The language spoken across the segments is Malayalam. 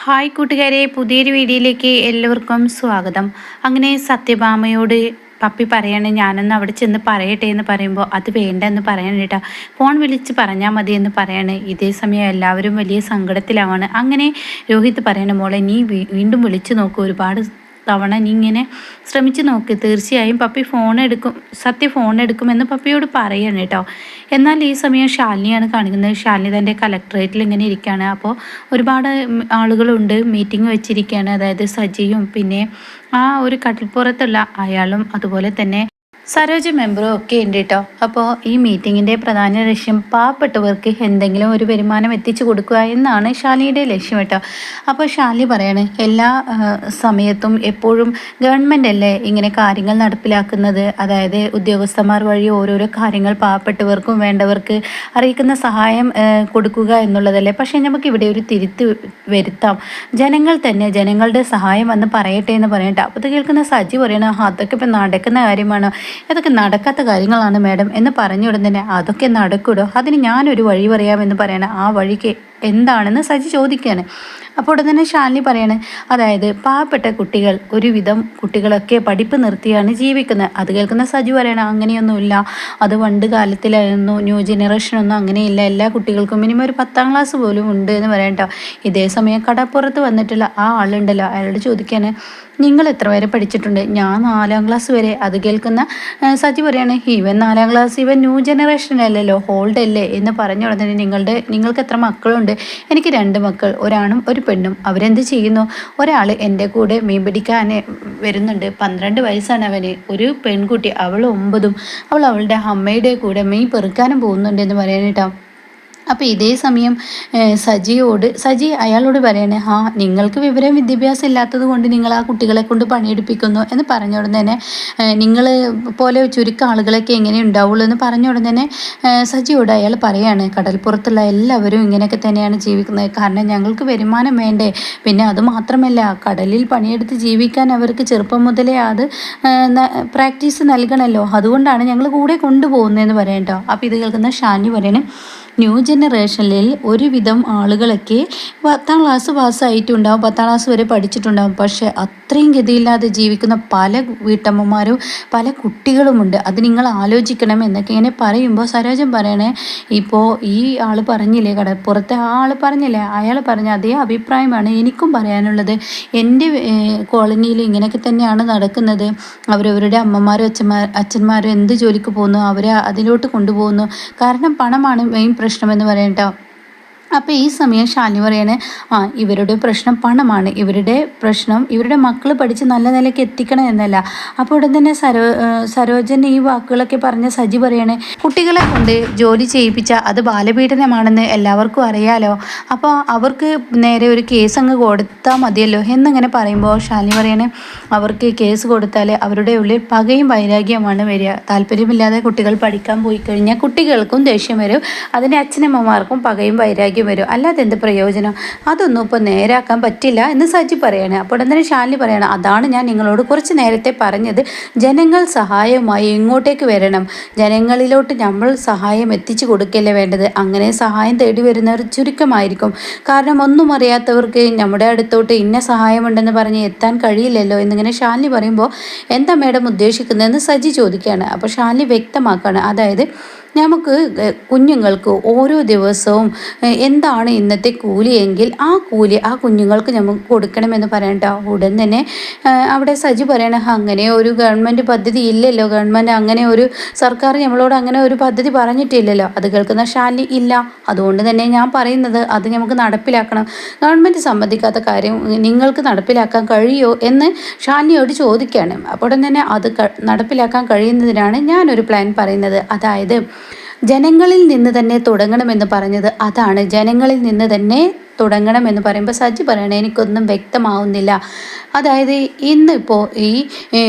ഹായ് കൂട്ടുകാരെ പുതിയൊരു വീഡിയോയിലേക്ക് എല്ലാവർക്കും സ്വാഗതം. അങ്ങനെ സത്യഭാമയോട് പപ്പി പറയണേ ഞാനൊന്ന് അവിടെ ചെന്ന് പറയട്ടെ എന്ന് പറയുമ്പോൾ അത് വേണ്ട എന്ന് പറയണം കേട്ടോ ഫോൺ വിളിച്ച് പറഞ്ഞാൽ മതി എന്ന് പറയണേ. ഇതേ സമയം എല്ലാവരും വലിയ സങ്കടത്തിലാവാണ് അങ്ങനെ രോഹിത് പറയണ മോളെ നീ വീണ്ടും വിളിച്ചു നോക്കൂ. ഒരുപാട് തവണ നീ ഇങ്ങനെ ശ്രമിച്ചു നോക്ക്. തീർച്ചയായും പപ്പി ഫോൺ എടുക്കും. സത്യ ഫോൺ എടുക്കുമെന്ന് പപ്പിയോട് പറയണം കേട്ടോ. എന്നാൽ ഈ സമയം ശാലിനിയാണ് കാണിക്കുന്നത്. ശാലിനി തന്റെ കലക്ടറേറ്റിൽ ഇങ്ങനെ ഇരിക്കുകയാണ് അപ്പോൾ ഒരുപാട് ആളുകളുണ്ട്. മീറ്റിംഗ് വെച്ചിരിക്കുകയാണ് അതായത് സജിയും പിന്നെ ആ ഒരു കട്ടിൽപ്പുറത്തുള്ള അയാളും അതുപോലെ തന്നെ സരോജ മെമ്പറും ഒക്കെ ഉണ്ട് കേട്ടോ. അപ്പോൾ ഈ മീറ്റിങ്ങിന്റെ പ്രധാന ലക്ഷ്യം പാവപ്പെട്ടവർക്ക് എന്തെങ്കിലും ഒരു വരുമാനം എത്തിച്ചു കൊടുക്കുക എന്നാണ് ഷാലിയുടെ ലക്ഷ്യം കേട്ടോ. അപ്പോൾ ഷാലി പറയാണ് എല്ലാ സമയത്തും എപ്പോഴും ഗവൺമെന്റ് അല്ലേ ഇങ്ങനെ കാര്യങ്ങൾ നടപ്പിലാക്കുന്നത്? അതായത് ഉദ്യോഗസ്ഥന്മാർ വഴി ഓരോരോ കാര്യങ്ങൾ പാവപ്പെട്ടവർക്കും വേണ്ടവർക്ക് അറിയിക്കുന്ന സഹായം കൊടുക്കുക എന്നുള്ളതല്ലേ? പക്ഷേ നമുക്ക് ഇവിടെ ഒരു തിരുത്തി വരുത്താം. ജനങ്ങൾ തന്നെ ജനങ്ങളുടെ സഹായം വന്ന് പറയട്ടെ എന്ന് പറയട്ടെ. അപ്പോൾ കേൾക്കുന്ന സജി പറയണം അതൊക്കെ ഇപ്പം നടക്കുന്ന കാര്യമാണ്. അതൊക്കെ നടക്കാത്ത കാര്യങ്ങളാണ് മാഡം എന്ന് പറഞ്ഞു ഉടൻ തന്നെ അതൊക്കെ നടക്കൂടോ? അതിന് ഞാനൊരു വഴി പറയാമെന്ന് പറയണ ആ വഴിക്ക് എന്താണെന്ന് സജി ചോദിക്കുകയാണ് അപ്പോൾ ഉടൻ തന്നെ ഷാലിനി പറയാണ് അതായത് പാവപ്പെട്ട കുട്ടികൾ ഒരുവിധം കുട്ടികളൊക്കെ പഠിപ്പ് നിർത്തിയാണ് ജീവിക്കുന്നത്. അത് കേൾക്കുന്ന സജു പറയണം അങ്ങനെയൊന്നുമില്ല. അത് പണ്ട് കാലത്തിലായിരുന്നു ന്യൂ ജനറേഷനൊന്നും അങ്ങനെയില്ല. എല്ലാ കുട്ടികൾക്കും മിനിമം ഒരു പത്താം ക്ലാസ് പോലും ഉണ്ട് എന്ന് പറയട്ടോ ഇതേ സമയം കടപ്പുറത്ത് വന്നിട്ടുള്ള ആ ആളുണ്ടല്ലോ അയാളോട് ചോദിക്കാൻ നിങ്ങൾ എത്ര വരെ പഠിച്ചിട്ടുണ്ട്? ഞാൻ നാലാം ക്ലാസ് വരെ. അത് കേൾക്കുന്ന സജി പറയാണ് ഇവൻ നാലാം ക്ലാസ് ഇവൻ ന്യൂ ജനറേഷൻ അല്ലല്ലോ ഹോൾഡ് അല്ലേ? എന്ന് പറഞ്ഞു ഉടനെ നിങ്ങളുടെ നിങ്ങൾക്ക് എത്ര മക്കളുണ്ട്? എനിക്ക് രണ്ട് മക്കൾ ഒരാണും ഒരു പെണ്ണും അവരെന്ത് ചെയ്യുന്നു? ഒരാൾ എന്റെ കൂടെ മീൻ പിടിക്കാൻ വരുന്നുണ്ട്. പന്ത്രണ്ട് വയസ്സാണ് അവന്. ഒരു പെൺകുട്ടി അവൾ ഒമ്പതും. അവൾ അവളുടെ അമ്മയുടെ കൂടെ മീൻ പെറുക്കാനും പോകുന്നുണ്ട് എന്ന് പറയാനിട്ടാ അപ്പോൾ ഇതേ സമയം സജിയോട് സജി അയാളോട് പറയണേ ആ നിങ്ങൾക്ക് വിവരം വിദ്യാഭ്യാസം ഇല്ലാത്തത് കൊണ്ട് നിങ്ങൾ ആ കുട്ടികളെ കൊണ്ട് പണിയെടുപ്പിക്കുന്നു എന്ന് പറഞ്ഞ ഉടൻ തന്നെ നിങ്ങൾ പോലെ ചുരുക്കം ആളുകളൊക്കെ എങ്ങനെ ഉണ്ടാവുള്ളൂ എന്ന് പറഞ്ഞ ഉടൻ തന്നെ സജിയോട് അയാൾ പറയാണ് കടൽപ്പുറത്തുള്ള എല്ലാവരും ഇങ്ങനെയൊക്കെ തന്നെയാണ് ജീവിക്കുന്നത്. കാരണം ഞങ്ങൾക്ക് വരുമാനം വേണ്ടേ. പിന്നെ അത് മാത്രമല്ല കടലിൽ പണിയെടുത്ത് ജീവിക്കാൻ അവർക്ക് ചെറുപ്പം മുതലേ അത് പ്രാക്ടീസ് നൽകണമല്ലോ അതുകൊണ്ടാണ് ഞങ്ങൾ കൂടെ കൊണ്ടുപോകുന്നതെന്ന് പറയട്ടോ അപ്പോൾ ഇത് കേൾക്കുന്ന ഷാനി പറയണേ ന്യൂ ജനറേഷനിൽ ഒരുവിധം ആളുകളൊക്കെ പത്താം ക്ലാസ് പാസ്സായിട്ടുണ്ടാവും. പത്താം ക്ലാസ് വരെ പഠിച്ചിട്ടുണ്ടാവും. പക്ഷേ അത്രയും ഗതിയില്ലാതെ ജീവിക്കുന്ന പല വീട്ടമ്മമാരും പല കുട്ടികളുമുണ്ട്. അത് നിങ്ങൾ ആലോചിക്കണം എന്നൊക്കെ ഇങ്ങനെ പറയുമ്പോൾ സരോജൻ പറയണേ ഇപ്പോൾ ഈ ആൾ പറഞ്ഞില്ലേ കടപ്പുറത്തെ ആ ആൾ പറഞ്ഞില്ലേ അയാൾ പറഞ്ഞ അതേ അഭിപ്രായമാണ് എനിക്കും പറയാനുള്ളത്. എന്റെ കോളനിയിൽ ഇങ്ങനെയൊക്കെ തന്നെയാണ് നടക്കുന്നത്. അവരവരുടെ അമ്മമാരും അച്ഛന്മാർ അച്ഛന്മാരും എന്ത് ജോലിക്ക് പോകുന്നു അവരെ അതിലോട്ട് കൊണ്ടുപോകുന്നു. കാരണം പണമാണ് മെയിൻ പ്രശ്നമെന്ന് പറയട്ടോ അപ്പോൾ ഈ സമയം ഷാലിനി പറയാണ് ആ ഇവരുടെ പ്രശ്നം പണമാണ്. ഇവരുടെ പ്രശ്നം ഇവരുടെ മക്കൾ പഠിച്ച് നല്ല നിലയ്ക്ക് എത്തിക്കണം എന്നല്ല. അപ്പോൾ ഉടൻ തന്നെ സരോ സരോജൻ ഈ വാക്കുകളൊക്കെ പറഞ്ഞ സജി പറയാണ് കുട്ടികളെ കൊണ്ട് ജോലി ചെയ്യിപ്പിച്ച അത് ബാലപീഡനമാണെന്ന് എല്ലാവർക്കും അറിയാലോ. അപ്പോൾ അവർക്ക് നേരെ ഒരു കേസ് അങ്ങ് കൊടുത്താൽ മതിയല്ലോ. എന്നിങ്ങനെ പറയുമ്പോൾ ഷാലിനി പറയാണ് അവർക്ക് കേസ് കൊടുത്താൽ അവരുടെ ഉള്ളിൽ പകയും വൈരാഗ്യമാണ് വരിക. താല്പര്യമില്ലാതെ കുട്ടികൾ പഠിക്കാൻ പോയി കഴിഞ്ഞാൽ കുട്ടികൾക്കും ദേഷ്യം വരും. അതിന്റെ അച്ഛനമ്മമാർക്കും പകയും വൈരാഗ്യം ഭാഗ്യം വരും. അല്ലാതെ എന്ത് പ്രയോജനം? അതൊന്നും ഇപ്പോൾ നേരാക്കാൻ പറ്റില്ല എന്ന് സജി പറയാണ്. അപ്പോൾ തന്നെ ശാലിനി പറയണം അതാണ് ഞാൻ നിങ്ങളോട് കുറച്ച് നേരത്തെ പറഞ്ഞത്. ജനങ്ങൾ സഹായമായി ഇങ്ങോട്ടേക്ക് വരണം. ജനങ്ങളിലോട്ട് നമ്മൾ സഹായം എത്തിച്ചു കൊടുക്കല്ലേ വേണ്ടത്. അങ്ങനെ സഹായം തേടി വരുന്നവർ ചുരുക്കമായിരിക്കും. കാരണം ഒന്നും അറിയാത്തവർക്ക് നമ്മുടെ അടുത്തോട്ട് ഇന്ന സഹായമുണ്ടെന്ന് പറഞ്ഞ് എത്താൻ കഴിയില്ലല്ലോ എന്നിങ്ങനെ ശാലിനി പറയുമ്പോൾ എന്താ മേഡം ഉദ്ദേശിക്കുന്നതെന്ന് സജി ചോദിക്കുകയാണ്. അപ്പോൾ ശാലിനി വ്യക്തമാക്കുകയാണ്. അതായത് നമുക്ക് കുഞ്ഞുങ്ങൾക്ക് ഓരോ ദിവസവും എന്താണ് ഇന്നത്തെ കൂലിയെങ്കിൽ ആ കൂലി ആ കുഞ്ഞുങ്ങൾക്ക് നമുക്ക് കൊടുക്കണമെന്ന് പറയണ്ട? ഉടൻ തന്നെ അവിടെ സജി പറയണ അങ്ങനെ ഒരു ഗവൺമെന്റ് പദ്ധതി ഇല്ലല്ലോ. ഗവൺമെന്റ് അങ്ങനെ ഒരു സർക്കാർ നമ്മളോട് അങ്ങനെ ഒരു പദ്ധതി പറഞ്ഞിട്ടില്ലല്ലോ. അത് കേൾക്കുന്ന ഷാലി ഇല്ല. അതുകൊണ്ട് തന്നെ ഞാൻ പറയുന്നത് അത് നമുക്ക് നടപ്പിലാക്കണം. ഗവൺമെന്റ് സംബന്ധിക്കാത്ത കാര്യം നിങ്ങൾക്ക് നടപ്പിലാക്കാൻ കഴിയോ എന്ന് ഷാലിനിയോട് ചോദിക്കുകയാണ് അപ്പോൾ തന്നെ അത് നടപ്പിലാക്കാൻ കഴിയുന്നതിനാണ് ഞാനൊരു പ്ലാൻ പറയുന്നത്. അതായത് ജനങ്ങളിൽ നിന്ന് തന്നെ തുടങ്ങണമെന്ന് പറഞ്ഞത് അതാണ്. ജനങ്ങളിൽ നിന്ന് തന്നെ തുടങ്ങണം എന്ന് പറയുമ്പോൾ സജ്ജി പറയണേ എനിക്കൊന്നും വ്യക്തമാവുന്നില്ല. അതായത് ഇന്നിപ്പോൾ ഈ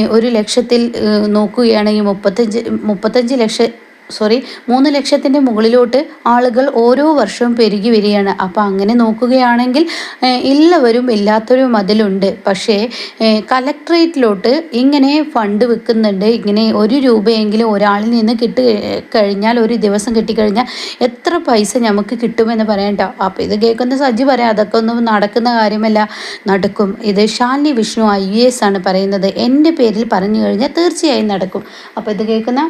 ഒരു ലക്ഷത്തിൽ നോക്കുകയാണെങ്കിൽ മുപ്പത്തഞ്ച് മുപ്പത്തഞ്ച് ലക്ഷം സോറി മൂന്ന് ലക്ഷത്തിന്റെ മുകളിലോട്ട് ആളുകൾ ഓരോ വർഷവും പെരുകി വരികയാണ്. അപ്പോൾ അങ്ങനെ നോക്കുകയാണെങ്കിൽ എല്ലാവരും ഇല്ലാത്തവരും അതിലുണ്ട് പക്ഷേ കലക്ട്രേറ്റിലോട്ട് ഇങ്ങനെ ഫണ്ട് വെക്കുന്നുണ്ട്. ഇങ്ങനെ ഒരു രൂപയെങ്കിലും ഒരാളിൽ നിന്ന് കിട്ടി കഴിഞ്ഞാൽ ഒരു ദിവസം കിട്ടിക്കഴിഞ്ഞാൽ എത്ര പൈസ നമുക്ക് കിട്ടുമെന്ന് പറയണ്ട അപ്പോൾ ഇത് കേൾക്കുന്ന സജ്ജി പറയാം അതൊക്കെ ഒന്നും നടക്കുന്ന കാര്യമല്ല. നടക്കും. ഇത് ഷാലിനി വിഷ്ണു ഐ എസ് ആണ് പറയുന്നത്. എന്റെ പേരിൽ പറഞ്ഞു കഴിഞ്ഞാൽ തീർച്ചയായും നടക്കും. അപ്പോൾ ഇത് കേൾക്കുന്ന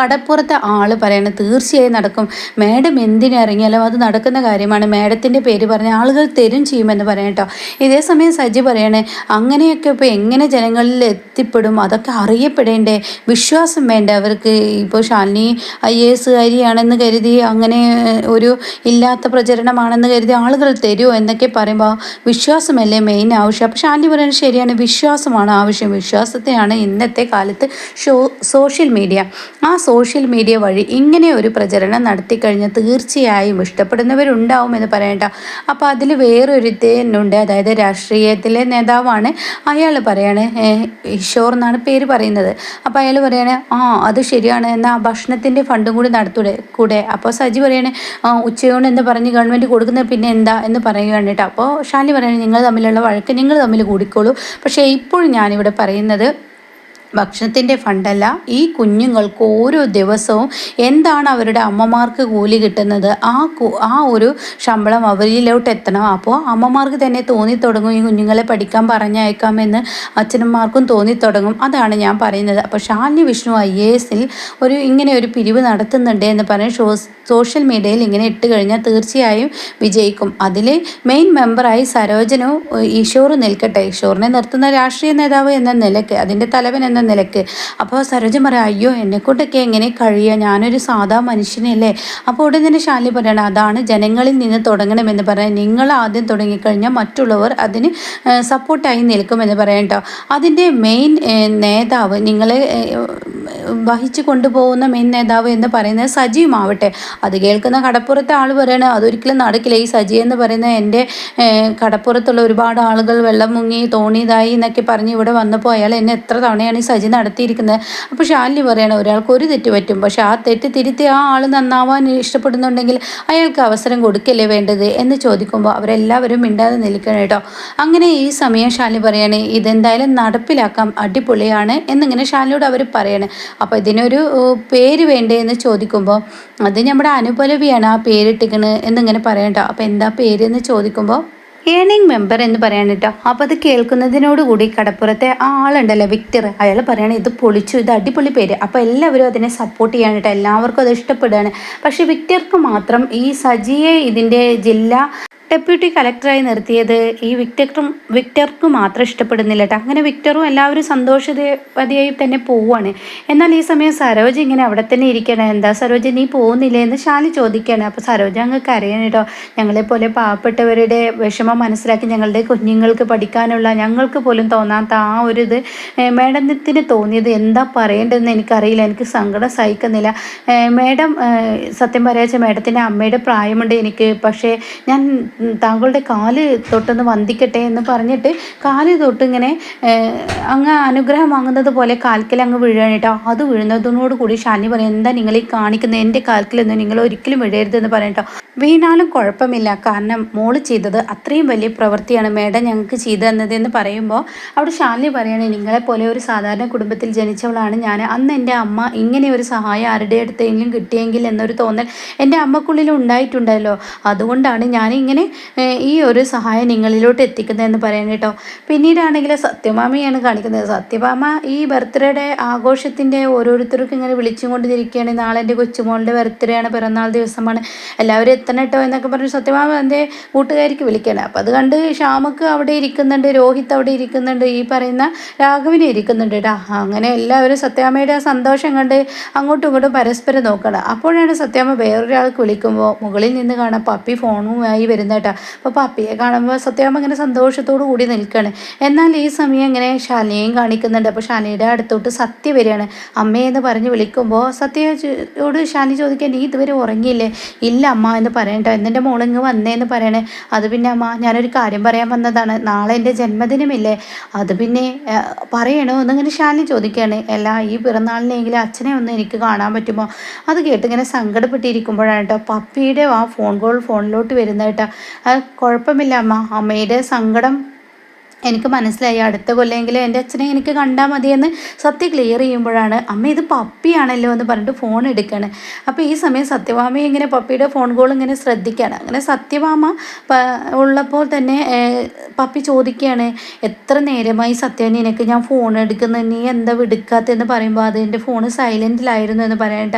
കടപ്പുറത്തെ ആൾ പറയണ തീർച്ചയായും നടക്കും. മാഡം എന്തിനിറങ്ങിയാലും അത് നടക്കുന്ന കാര്യമാണ്. മാഡത്തിന്റെ പേര് പറഞ്ഞ ആളുകൾ തരും ചെയ്യുമെന്ന് പറയാം കേട്ടോ. ഇതേ സമയം സജി പറയണേ അങ്ങനെയൊക്കെ ഇപ്പോൾ എങ്ങനെ ജനങ്ങളിൽ എത്തിപ്പെടും? അതൊക്കെ അറിയപ്പെടേണ്ടേ? വിശ്വാസം വേണ്ട അവർക്ക്? ഇപ്പോൾ ഷാലിനി ഐ എ എസുകാരിയാണെന്ന് കരുതി അങ്ങനെ ഒരു ഇല്ലാത്ത പ്രചരണമാണെന്ന് കരുതി ആളുകൾ തരുമോ എന്നൊക്കെ പറയുമ്പോൾ വിശ്വാസമല്ലേ മെയിൻ ആവശ്യം? അപ്പോൾ ഷാലിനി പറയുന്നത് ശരിയാണ്. വിശ്വാസമാണ് ആവശ്യം. വിശ്വാസത്തെയാണ് ഇന്നത്തെ കാലത്ത് ഷോ സോഷ്യൽ മീഡിയ ആ സോഷ്യൽ മീഡിയ വഴി ഇങ്ങനെ ഒരു പ്രചരണം നടത്തി കഴിഞ്ഞാൽ തീർച്ചയായും ഇഷ്ടപ്പെടുന്നവരുണ്ടാവും എന്ന് പറയണ്ട. അപ്പോൾ അതിൽ വേറൊരുത്തേനുണ്ട് അതായത് രാഷ്ട്രീയത്തിലെ നേതാവാണ്. അയാൾ പറയാണ് ഈശോർ എന്നാണ് പേര് പറയുന്നത്. അപ്പോൾ അയാൾ പറയാണ് ആ അത് ശരിയാണ്. എന്നാൽ ഭക്ഷണത്തിന്റെ ഫണ്ടും കൂടി നടത്തൂടെ കൂടെ? അപ്പോൾ സജി പറയാണ് ഉച്ചയൂണ് എന്ന് പറഞ്ഞ് ഗവൺമെന്റ് കൊടുക്കുന്നത് പിന്നെ എന്താ? എന്ന് പറയുകയാണ് കേട്ടോ. അപ്പോൾ ഷാലി പറയാണ് നിങ്ങൾ തമ്മിലുള്ള വഴക്ക് നിങ്ങൾ തമ്മിൽ കൂടിക്കോളൂ. പക്ഷേ ഇപ്പോൾ ഞാനിവിടെ പറയുന്നത് ഭക്ഷണത്തിന്റെ ഫണ്ടല്ല. ഈ കുഞ്ഞുങ്ങൾക്ക് ഓരോ ദിവസവും എന്താണ് അവരുടെ അമ്മമാർക്ക് കൂലി കിട്ടുന്നത്? ആ ആ ഒരു ശമ്പളം അവരിലോട്ട് എത്തണം. അപ്പോൾ അമ്മമാർക്ക് തന്നെ തോന്നിത്തുടങ്ങും. ഈ കുഞ്ഞുങ്ങളെ പഠിക്കാൻ പറഞ്ഞയക്കാമെന്ന് അച്ഛനന്മാർക്കും തോന്നിത്തുടങ്ങും. അതാണ് ഞാൻ പറയുന്നത്. അപ്പോൾ ഷാലിനി വിഷ്ണു ഐ എ എസിൽ ഒരു ഇങ്ങനെ ഒരു പിരിവ് നടത്തുന്നുണ്ട് എന്ന് പറഞ്ഞ് സോഷ്യൽ മീഡിയയിൽ ഇങ്ങനെ ഇട്ട് കഴിഞ്ഞാൽ തീർച്ചയായും വിജയിക്കും. അതിൽ മെയിൻ മെമ്പറായി സരോജനോ ഈശോറ് നിൽക്കട്ടെ. ഈശോറിനെ നിർത്തുന്ന രാഷ്ട്രീയ നേതാവ് എന്ന നിലയ്ക്ക് അതിന്റെ തലവൻ എന്ന നിലയ്ക്ക് അപ്പോൾ സരോജ പറയാം അയ്യോ എന്നെക്കൊണ്ടൊക്കെ എങ്ങനെ കഴിയുക ഞാനൊരു സാധാ മനുഷ്യനല്ലേ അപ്പോൾ ഉടൻ തന്നെ ശാലി പറയണം അതാണ് ജനങ്ങളിൽ നിന്ന് തുടങ്ങണമെന്ന് പറയാൻ നിങ്ങൾ ആദ്യം തുടങ്ങിക്കഴിഞ്ഞാൽ മറ്റുള്ളവർ അതിന് സപ്പോർട്ടായി നിൽക്കുമെന്ന് പറയാം കേട്ടോ അതിന്റെ മെയിൻ നേതാവ് നിങ്ങളെ വഹിച്ചു കൊണ്ടുപോകുന്ന മെയിൻ നേതാവ് എന്ന് പറയുന്നത് സജീവമാവട്ടെ അത് കേൾക്കുന്ന കടപ്പുറത്തെ ആൾ പറയണ അതൊരിക്കലും നടക്കില്ല. ഈ സജി എന്ന് പറയുന്ന എന്റെ കടപ്പുറത്തുള്ള ഒരുപാട് ആളുകൾ വെള്ളം മുങ്ങി തോണിയതായി എന്നൊക്കെ പറഞ്ഞ് ഇവിടെ വന്നപ്പോൾ അയാൾ എന്നെ എത്ര തവണയാണ് ഈ സജി നടത്തിയിരിക്കുന്നത്? അപ്പോൾ ഷാലിനി പറയണം ഒരാൾക്ക് ഒരു തെറ്റ് പറ്റും. പക്ഷെ ആ തെറ്റ് തിരുത്തി ആ ആൾ നന്നാവാൻ ഇഷ്ടപ്പെടുന്നുണ്ടെങ്കിൽ അയാൾക്ക് അവസരം കൊടുക്കല്ലേ വേണ്ടത്? എന്ന് ചോദിക്കുമ്പോൾ അവരെല്ലാവരും മിണ്ടാതെ നിൽക്കണം കേട്ടോ. അങ്ങനെ ഈ സമയം ഷാലി പറയണേ ഇതെന്തായാലും നടപ്പിലാക്കാം. അടിപൊളിയാണ് എന്നിങ്ങനെ ശാലിയോട് അവർ പറയണേ. അപ്പോൾ ഇതിനൊരു പേര് വേണ്ടേ എന്ന് ചോദിക്കുമ്പോൾ അത് നമ്മുടെ അനുപലവിയാണ് ആ പേരിട്ടിക്കണ് എന്നിങ്ങനെ പറയണ്ട അപ്പോൾ എന്താ പേര് എന്ന് ചോദിക്കുമ്പോൾ ഏണിംഗ് മെമ്പർ എന്ന് പറയാണ് കേട്ടോ അപ്പോൾ അത് കേൾക്കുന്നതിനോടുകൂടി കടപ്പുറത്തെ ആ ആളുണ്ടല്ലോ വിക്ടർ. അയാൾ പറയണേ ഇത് പൊളിച്ചു ഇത് അടിപൊളി പേര്. അപ്പോൾ എല്ലാവരും അതിനെ സപ്പോർട്ട് ചെയ്യാൻ കേട്ടോ എല്ലാവർക്കും അത് ഇഷ്ടപ്പെടുകയാണ്. പക്ഷേ വിക്ടർക്ക് മാത്രം ഈ സജിയെ ഇതിന്റെ ജില്ലാ ഡെപ്യൂട്ടി കളക്ടറായി നിർത്തിയത് ഈ വിക്ടറും വിക്ടർക്ക് മാത്രം ഇഷ്ടപ്പെടുന്നില്ല കേട്ടോ അങ്ങനെ വിക്ടറും എല്ലാവരും സന്തോഷവതിയായി തന്നെ പോവുകയാണ് എന്നാൽ ഈ സമയം സരോജ ഇങ്ങനെ അവിടെ തന്നെ ഇരിക്കണേ എന്താ സരോജ നീ പോകുന്നില്ലേ എന്ന് ശാലി ചോദിക്കുകയാണ്. അപ്പോൾ സരോജ അങ്ങ് കരയണം കേട്ടോ ഞങ്ങളെപ്പോലെ പാവപ്പെട്ടവരുടെ വിഷമം മനസ്സിലാക്കി ഞങ്ങളുടെ കുഞ്ഞുങ്ങൾക്ക് പഠിക്കാനുള്ള ഞങ്ങൾക്ക് പോലും തോന്നാത്ത ആ ഒരു ഇത് മേഡത്തിന് തോന്നിയത് എന്താ പറയേണ്ടതെന്ന് എനിക്കറിയില്ല. എനിക്ക് സങ്കടം സഹിക്കുന്നില്ല. മേഡം സത്യം പറയാച്ച മേഡത്തിന്റെ അമ്മയുടെ പ്രായമുണ്ട് എനിക്ക്. പക്ഷേ ഞാൻ താങ്കളുടെ കാൽ തൊട്ടൊന്ന് വന്ദിക്കട്ടെ എന്ന് പറഞ്ഞിട്ട് കാൽ തൊട്ടിങ്ങനെ അങ്ങ് അനുഗ്രഹം വാങ്ങുന്നത് പോലെ കാൽക്കൽ അങ്ങ് വീഴാണ് കേട്ടോ. അത് വീഴുന്നതിനോട് കൂടി ഷാനി പറയും എന്താ നിങ്ങൾ ഈ കാണിക്കുന്നത് എന്റെ കാൽക്കലൊന്നും നിങ്ങൾ ഒരിക്കലും വീഴരുതെന്ന് പറയട്ടോ വീണാലും കുഴപ്പമില്ല. കാരണം മോൾ ചെയ്തത് അത്രയും വലിയ പ്രവൃത്തിയാണ് മേഡം ഞങ്ങൾക്ക് ചെയ്തു തന്നതെന്ന് പറയുമ്പോൾ അവിടെ ഷാലിനി നിങ്ങളെ പോലെ ഒരു സാധാരണ കുടുംബത്തിൽ ജനിച്ചവളാണ് ഞാൻ. അന്ന് എന്റെ അമ്മ ഇങ്ങനെ ഒരു സഹായം ആരുടെ അടുത്തെങ്കിലും കിട്ടിയെങ്കിൽ എന്നൊരു തോന്നൽ എന്റെ അമ്മക്കുള്ളിൽ ഉണ്ടായിട്ടുണ്ടല്ലോ. അതുകൊണ്ടാണ് ഞാൻ ഇങ്ങനെ ഈ ഒരു സഹായം നിങ്ങളിലോട്ട് എത്തിക്കുന്നതെന്ന് പറയാൻ കേട്ടോ. പിന്നീടാണെങ്കിൽ സത്യഭാമയാണ് കാണിക്കുന്നത്. സത്യഭാമ ഈ ബർത്ത്ഡേയുടെ ആഘോഷത്തിന്റെ ഓരോരുത്തർക്കും ഇങ്ങനെ വിളിച്ചും കൊണ്ടിരിക്കുകയാണ്. നാളെ എന്റെ കൊച്ചുമോളുടെ ബർത്ത്ഡേ ആണ് പിറന്നാൾ ദിവസമാണ്. എല്ലാവരും എത്തണം കേട്ടോ എന്നൊക്കെ പറഞ്ഞ് സത്യഭാമ എന്റെ കൂട്ടുകാരിക്ക് വിളിക്കണം. അപ്പം അത് കണ്ട് ശ്യാമക്ക് അവിടെ ഇരിക്കുന്നുണ്ട് രോഹിത് അവിടെ ഇരിക്കുന്നുണ്ട് ഈ പറയുന്ന രാഘവിനെ ഇരിക്കുന്നുണ്ട് കേട്ടോ അങ്ങനെ എല്ലാവരും സത്യാമ്മയുടെ ആ സന്തോഷം കണ്ട് അങ്ങോട്ടും ഇങ്ങോട്ടും പരസ്പരം നോക്കണം. അപ്പോഴാണ് സത്യാമ്മ വേറൊരാൾക്ക് വിളിക്കുമ്പോൾ മുകളിൽ നിന്ന് കാണാം പപ്പി ഫോണുമായി വരുന്ന കേട്ടോ അപ്പോൾ പപ്പിയെ കാണുമ്പോൾ സത്യാമ്മ ഇങ്ങനെ സന്തോഷത്തോടു കൂടി നിൽക്കുകയാണ് എന്നാൽ ഈ സമയം ഇങ്ങനെ ശാലിനെയും കാണിക്കുന്നുണ്ട്. അപ്പോൾ ശാലിയുടെ അടുത്തോട്ട് സത്യ വരികയാണ്. അമ്മയെന്ന് പറഞ്ഞ് വിളിക്കുമ്പോൾ സത്യയോട് ശാലി ചോദിക്കാൻ നീ ഇതുവരെ ഉറങ്ങിയില്ലേ? ഇല്ല അമ്മ എന്ന് പറയട്ടോ എന്നെ മോളിങ്ങ് വന്നേന്ന് പറയണേ? അത് പിന്നെ അമ്മ ഞാനൊരു കാര്യം പറയാൻ വന്നതാണ്. നാളെ എന്റെ ജന്മദിനമില്ലേ. അത് പിന്നെ പറയണോ? എന്നിങ്ങനെ ശാലിനി ചോദിക്കുകയാണ് അല്ല ഈ പിറന്നാളിനെങ്കിലും അച്ഛനെ ഒന്ന് എനിക്ക് കാണാൻ പറ്റുമോ? അത് കേട്ട് ഇങ്ങനെ സങ്കടപ്പെട്ടിരിക്കുമ്പോഴാണ് കേട്ടോ പപ്പിയുടെ ആ ഫോൺ കോൾ ഫോണിലോട്ട് വരുന്ന കേട്ടോ. കുഴപ്പമില്ല അമ്മ അമ്മയുടെ സങ്കടം എനിക്ക് മനസ്സിലായി. അടുത്ത കൊല്ലെങ്കിലും എന്റെ അച്ഛനെ എനിക്ക് കണ്ടാൽ മതിയെന്ന് സത്യം ക്ലിയർ ചെയ്യുമ്പോഴാണ് അമ്മ ഇത് പപ്പിയാണല്ലോ എന്ന് പറഞ്ഞിട്ട് ഫോൺ എടുക്കുകയാണ് അപ്പോൾ ഈ സമയം സത്യഭാമ ഇങ്ങനെ പപ്പിയുടെ ഫോൺ കോൾ ഇങ്ങനെ ശ്രദ്ധിക്കുകയാണ് അങ്ങനെ സത്യഭാമ ഉള്ളപ്പോൾ തന്നെ പപ്പി ചോദിക്കുകയാണ് എത്ര നേരമായി സത്യവാമി നിനക്ക് ഞാൻ ഫോൺ എടുക്കുന്നത് നീ എന്താ വിടുക്കാത്തതെന്ന് പറയുമ്പോൾ അത് എന്റെ ഫോൺ സൈലന്റിലായിരുന്നു എന്ന് പറയണ്ട.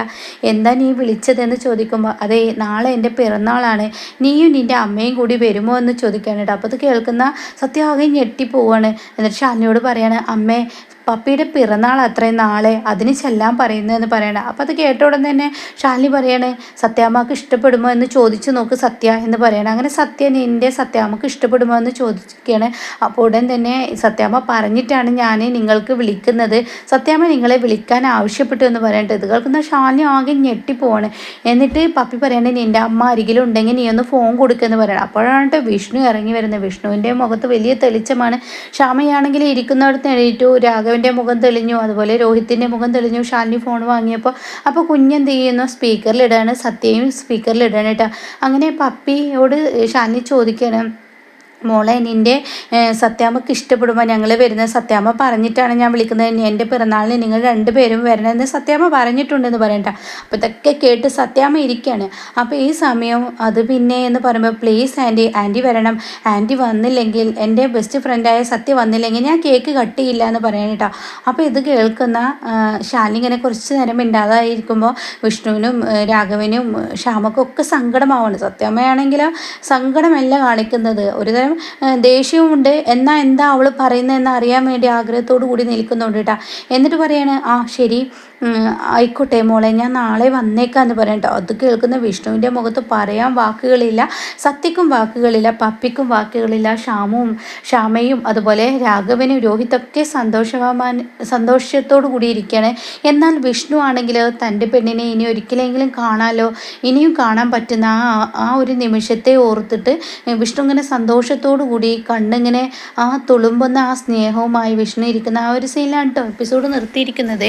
എന്താ നീ വിളിച്ചതെന്ന് ചോദിക്കുമ്പോൾ അതെ നാളെ എന്റെ പിറന്നാളാണ്. നീയും നിന്റെ അമ്മയും കൂടി വരുമോ? എന്ന് ചോദിക്കുകയാണ് കേട്ടോ. അപ്പോൾ അത് കേൾക്കുന്ന സത്യമാകെ ഞെട്ടി ഞെട്ടിപ്പോവാണ് എന്നിട്ട് ഷാലിനിയോട് പറയാണ് അമ്മേ പപ്പിയുടെ പിറന്നാൾ അത്രയും നാളെ അതിന് ചെല്ലാൻ പറയുന്നതെന്ന് പറയണം. അപ്പം അത് കേട്ട ഉടൻ തന്നെ ഷാലിനി പറയണേ സത്യാമ്മക്ക് ഇഷ്ടപ്പെടുമോ എന്ന് ചോദിച്ചു നോക്ക് സത്യ എന്ന് പറയണം. അങ്ങനെ സത്യ നിന്റെ സത്യാമ്മക്ക് ഇഷ്ടപ്പെടുമോ എന്ന് ചോദിക്കുകയാണ് അപ്പോൾ ഉടൻ തന്നെ സത്യാമ്മ പറഞ്ഞിട്ടാണ് ഞാൻ നിങ്ങൾക്ക് വിളിക്കുന്നത്. സത്യാമ്മ നിങ്ങളെ വിളിക്കാൻ ആവശ്യപ്പെട്ടു എന്ന് പറയേണ്ടത് ഇത് കേൾക്കുന്ന ഷാലിനി ആകെ ഞെട്ടിപ്പോവാണ് എന്നിട്ട് പപ്പി പറയണേ നിന്റെ അമ്മ അരികിലുണ്ടെങ്കിൽ നീ ഒന്ന് ഫോൺ കൊടുക്കുമെന്ന് പറയണം. അപ്പോഴാണ് വിഷ്ണു ഇറങ്ങി വരുന്നത്. വിഷ്ണുവിന്റെ മുഖത്ത് വലിയ തെളിച്ചമാണ്. ക്ഷാമയാണെങ്കിൽ ഇരിക്കുന്നിടത്ത് എഴുതിയിട്ടു രാഘവൻ രോഹിത്തിന്റെ മുഖം തെളിഞ്ഞു അതുപോലെ രോഹിത്തിന്റെ മുഖം തെളിഞ്ഞു. ഷാലിനി ഫോൺ വാങ്ങിയപ്പോൾ അപ്പോൾ കുഞ്ഞെന്ത് ചെയ്യുന്നു? സ്പീക്കറിലിടാണ് സത്യയും സ്പീക്കറിലിടാണ് കേട്ടോ. അങ്ങനെ പപ്പിയോട് ഷാലിനി ചോദിക്കണം മോളെ നിന്റെ സത്യാമ്മക്ക് ഇഷ്ടപ്പെടുമ്പോൾ ഞങ്ങൾ വരുന്ന സത്യാമ്മ പറഞ്ഞിട്ടാണ് ഞാൻ വിളിക്കുന്നത്. എന്റെ പിറന്നാളിന് നിങ്ങൾ രണ്ടുപേരും വരണമെന്ന് സത്യാമ്മ പറഞ്ഞിട്ടുണ്ടെന്ന് പറയണ്ട. അപ്പോൾ ഇതൊക്കെ കേട്ട് സത്യാമ്മ ഇരിക്കുകയാണ് അപ്പോൾ ഈ സമയം അത് പിന്നെ എന്ന് പറയുമ്പോൾ പ്ലീസ് ആന്റി ആന്റി വരണം. ആന്റി വന്നില്ലെങ്കിൽ എന്റെ ബെസ്റ്റ് ഫ്രണ്ടായ സത്യ വന്നില്ലെങ്കിൽ ഞാൻ കേക്ക് കട്ട് ചെയ്യില്ല എന്ന് പറയാൻ കേട്ടോ. അപ്പോൾ ഇത് കേൾക്കുന്ന ഷാലിങ്ങനെ കുറച്ച് നേരം മിണ്ടാതായിരിക്കുമ്പോൾ വിഷ്ണുവിനും രാഘവനും ശ്യാമക്കും ഒക്കെ സങ്കടമാവാണ്. സത്യാമ്മയാണെങ്കിലും സങ്കടമല്ല കാണിക്കുന്നത്. ഒരു തരം ദേഷ്യവുമുണ്ട്. എന്നാൽ എന്താ അവൾ പറയുന്നതെന്ന് അറിയാൻ വേണ്ടി ആഗ്രഹത്തോടു കൂടി നിൽക്കുന്നുണ്ട് കേട്ടോ എന്നിട്ട് പറയാണ് ആ ശരി. ആയിക്കോട്ടെ മോളെ ഞാൻ നാളെ വന്നേക്കാന്ന് പറയട്ടോ അത് കേൾക്കുന്ന വിഷ്ണുവിന്റെ മുഖത്ത് പറയാൻ വാക്കുകളില്ല. സത്യക്കും വാക്കുകളില്ല. പപ്പിക്കും വാക്കുകളില്ല. ഷാമവും ഷാമയും അതുപോലെ രാഘവനും രോഹിതൊക്കെ സന്തോഷവാൻ സന്തോഷത്തോടു കൂടി ഇരിക്കുകയാണ് എന്നാൽ വിഷ്ണു ആണെങ്കിൽ തന്റെ പെണ്ണിനെ ഇനി ഒരിക്കലെങ്കിലും കാണാലോ? ഇനിയും കാണാൻ പറ്റുന്ന ആ ആ ഒരു നിമിഷത്തെ ഓർത്തിട്ട് വിഷ്ണു ഇങ്ങനെ സന്തോഷത്തോടു കൂടി കണ്ണിങ്ങനെ ആ തുളുമ്പുന്ന ആ സ്നേഹവുമായി വിഷ്ണു ഇരിക്കുന്ന ആ ഒരു സീനിലാണ് കേട്ടോ എപ്പിസോഡ് നിർത്തിയിരിക്കുന്നത്.